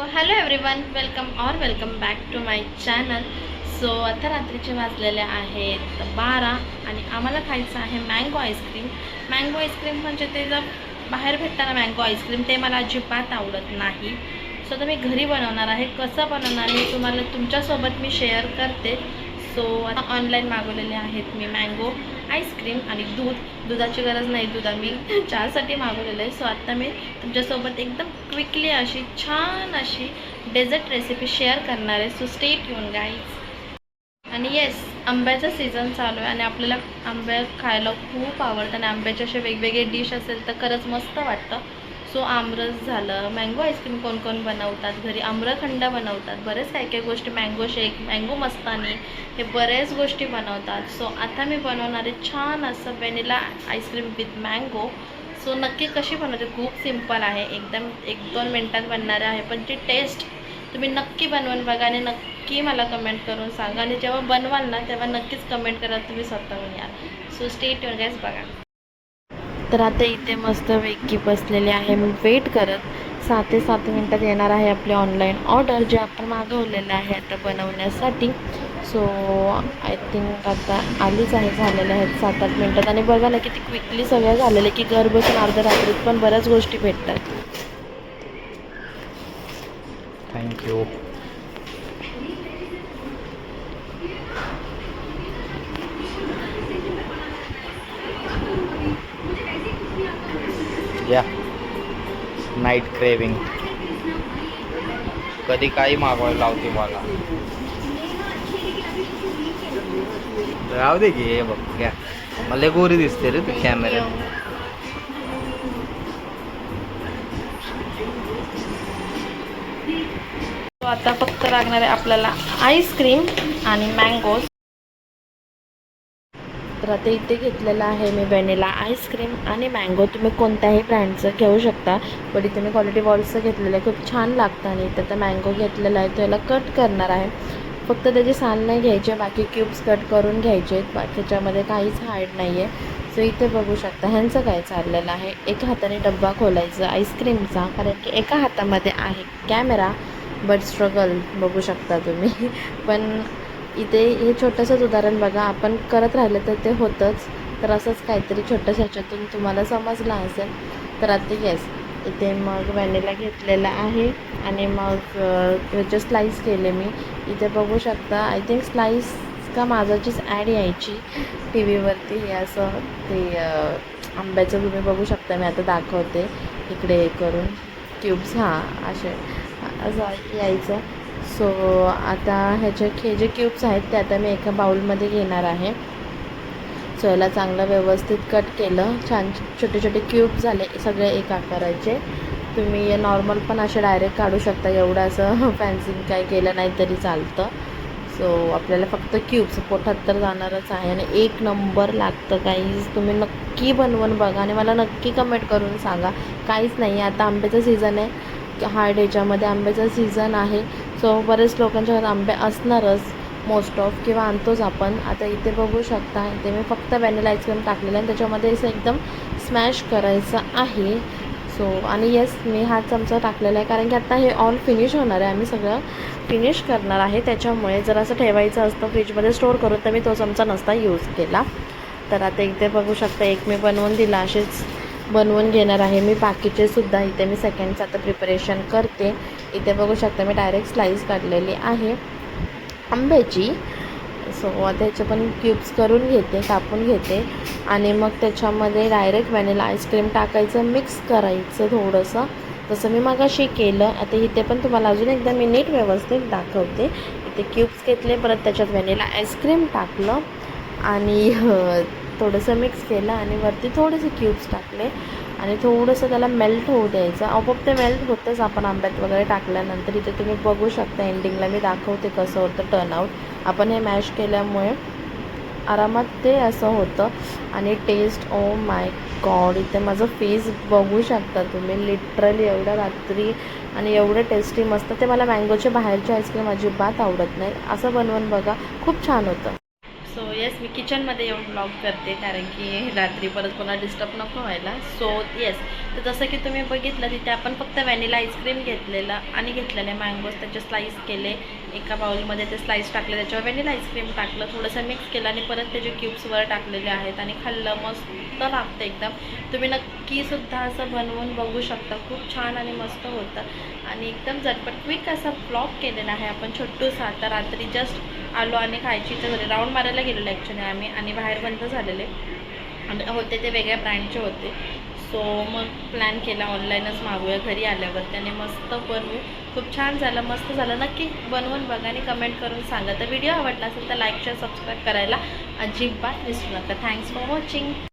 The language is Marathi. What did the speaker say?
Hello everyone welcome or welcome back to my channel so आता रात्रीचे वाजलेले आहेत बारा आणि आम्हाला खायचं आहे मँगो आईस्क्रीम मँगो आईस्क्रीम म्हणजे ते जर बाहेर भेटताना मँगो आईस्क्रीम ते मला अजिबात आवडत नाही. सो आता मी घरी बनवणार आहे. कसं बनवणार मी तुम्हाला तुमच्यासोबत मी शेअर करते. सो आता ऑनलाईन मागवलेले आहेत मी मँगो आईस्क्रीम आणि दूध. दुधाची गरज नाही दूध आम्ही चहासाठी मागवलेलं आहे. सो आत्ता मी तुमच्यासोबत एकदम क्विकली अशी छान अशी डेझर्ट रेसिपी शेअर करणार आहे. सो स्टेट येऊन गाईज आणि येस आंब्याचा सीझन चालू आहे आणि आपल्याला आंबे खायला खूप आवडतं आणि आंब्याचे असे वेगवेगळे डिश असेल तर खरंच मस्त वाटतं. सो आमरस झालं. मँगो आईस्क्रीम कोण कोण बनवतात? घरी आम्रखंड बनवतात. बरेच काही काही गोष्टी मँगो शेक मँगो मस्तानी हे बरेच गोष्टी बनवतात. सो आता मी बनवणार आहे छान असं vanilla ice cream with mango so नक्की कशी बनवते? खूप सिंपल आहे. एकदम एक दोन मिनटात बनणारे आहे. पण ती टेस्ट तुम्ही नक्की बनवून बघा आणि नक्की मला कमेंट करून सांगा. आणि जेव्हा बनवाल ना तेव्हा नक्कीच कमेंट करा. तुम्ही स्वतःहून याल. सो स्टेट गॅस बघा. तर आता इथे मस्त वेगळी बसलेली आहे. मी वेट करत सहा ते सात मिनटात येणार आहे आपली ऑनलाईन ऑर्डर जे आपण मागवलेलं आहे आता बनवण्यासाठी. सो आय थिंक आता आलीच आहे झालेल्या आहेत सात आठ मिनटात. आणि बघा ना किती क्विकली सगळं झालेलं आहे की घर बसून अर्ध्या रात्रीत पण बऱ्याच गोष्टी भेटतात. थँक्यू नाईट क्रेविंग कधी काही मागवायला लावते मला. राहू दे की हे बघ घ्या. मला गोरी दिसते रे तू कॅमेऱ्यात आता फक्त लागणार आहे आपल्याला आईस्क्रीम आणि मँगोज तर आता इथे घेतलेलं आहे मी व्हॅनिला आईस्क्रीम आणि मँगो तुम्ही कोणत्याही ब्रँडचं घेऊ शकता पण इथे मी क्वालिटी वॉल्सचं घेतलेलं आहे खूप छान लागतं आणि इथे तर मँगो घेतलेला आहे तो याला कट करणार आहे. फक्त त्याचे साल नाही घ्यायचे बाकी क्यूब्स कट करून घ्यायचे आहेत. काहीच हार्ड नाही आहे सो इथे बघू शकता ह्यांचं काय चाललेलं आहे. एका हाताने डब्बा खोलायचं आईस्क्रीमचा कारण की एका हातामध्ये आहे कॅमेरा बट स्ट्रगल बघू शकता तुम्ही. पण इथे हे छोटंसंच उदाहरण बघा. आपण करत राहिलं तर ते होतंच. तर असंच काहीतरी छोटंसं ह्याच्यातून तुम्हाला समजलं असेल. तर आता येस इथे मग व्हॅनिला घेतलेला आहे आणि मग ह्याचे स्लाईस केले मी. इथे बघू शकता आय थिंक स्लाईस का माझाचीच ॲड यायची टी व्हीवरती हे असं ते आंब्याचं तुम्ही बघू शकता. मी आता दाखवते. इकडे हे करून. क्यूब्स हां असे. असं यायचं. सो आता ह्याचे हे जे क्यूब्स आहेत ते आता मी एका बाउलमध्ये घेणार आहे. सो याला चांगलं व्यवस्थित कट केलं. छान छोटे छोटे क्यूब झाले सगळे एक आकाराचे. तुम्ही नॉर्मल पण असे डायरेक्ट काढू शकता. एवढं असं फॅन्सिंग काय केलं नाही तरी चालतं. सो आपल्याला फक्त क्यूब्स पोटात तर जाणारच आहे आणि एक नंबर लागतं काहीच. तुम्ही नक्की बनवून बघा आणि मला नक्की कमेंट करून सांगा. काहीच नाही. आता आंब्याचं सीझन आहे. हार्ड ह्याच्यामध्ये आंब्याचं सीझन आहे. सो बरेच लोकांच्या घरात आंबे असणारच मोस्ट ऑफ किंवा आणतोच आपण. आता इथे बघू शकता इथे मी फक्त व्हॅनिला आईस्क्रीम टाकलेलं आहे. आणि त्याच्यामध्ये असं एकदम स्मॅश करायचं आहे. सो आणि येस मी हा चमचा टाकलेला आहे. कारण की आता हे ऑल फिनिश होणार आहे. आम्ही सगळं फिनिश करणार आहे. त्याच्यामुळे जर असं ठेवायचं असतं फ्रीजमध्ये स्टोअर करून तर मी तो चमचा नसता यूज केला. तर आता इथे बघू शकता एक मी बनवून दिला असेच बनवून घेणार आहे. मी बाकीचे सुद्धा इथे मी सेकंडचं आता प्रिपरेशन करते. इथे बघू शकता मी डायरेक्ट स्लाईस काढलेली आहे. आंब्याची. सो त्याचे पण क्यूब्स करून घेते कापून घेते. आणि मग त्याच्यामध्ये डायरेक्ट व्हॅनिला आईस्क्रीम टाकायचं मिक्स करायचं थोडंसं. तसं मी मगाशी केलं. आता इथे पण तुम्हाला अजून एकदा मी नीट व्यवस्थित दाखवते. इथे क्यूब्स घेतले परत त्याच्यात व्हॅनिला आईस्क्रीम टाकलं. आणि थोडंसं मिक्स केलं आणि वरती थोडेसे क्यूब्स टाकले. आणि थोडंसं त्याला मेल्ट होऊ द्यायचं. आपोआप ते मेल्ट होतंच आपण आंब्यात वगैरे टाकल्यानंतर. इथे तुम्ही बघू शकता एंडिंगला मी दाखवते कसं होतं टर्नआउट आपण हे मॅश केल्यामुळे आरामात ते असं होतं. आणि टेस्ट ओ माय गॉड इथे माझं फेस बघू शकता तुम्ही. लिटरली एवढ्या रात्री आणि एवढं टेस्टी मस्त. ते मला मँगोचे बाहेरचे आईस्क्रीम अजिबात आवडत नाही. असं बनवून बघा. खूप छान होतं. येस मी किचनमध्ये येऊन ब्लॉग करते कारण की रात्री परत कोणाला डिस्टर्ब नको व्हायला. सो येस तर जसं की तुम्ही बघितलं तिथे आपण फक्त व्हॅनिला आईस्क्रीम घेतलेलं आणि घेतलेले मँगोज त्याचे स्लाईस केले. एका बाउलमध्ये ते स्लाईस टाकले त्याच्यावर व्हॅनिला आईस्क्रीम टाकलं थोडंसं मिक्स केलं आणि परत त्याचे क्यूब्सवर टाकलेले आहेत आणि खाल्लं मस्त लागतं एकदम. तुम्ही नक्कीसुद्धा असं बनवून बघू शकता. खूप छान आणि मस्त होतं. आणि एकदम झटपट क्विक असा ब्लॉग केलेला आहे आपण छोटूसा आता रात्री जस्ट आलो आणि खायची इच्छा झाली. राऊंड मारायला गेलेलो ॲक्च्युली आम्ही आणि बाहेर बंद झालेले. आणि होते ते वेगळ्या ब्रँडचे होते. सो मग प्लॅन केला ऑनलाईनच मागूया घरी आल्यावर. त्याने मस्त बनवू खूप छान झालं मस्त झालं. नक्की बनवून बघा आणि कमेंट करून सांगा. तर व्हिडिओ आवडला असेल तर लाईक शेअर सबस्क्राईब करायला अजिबात विसरू नका. Thanks for watching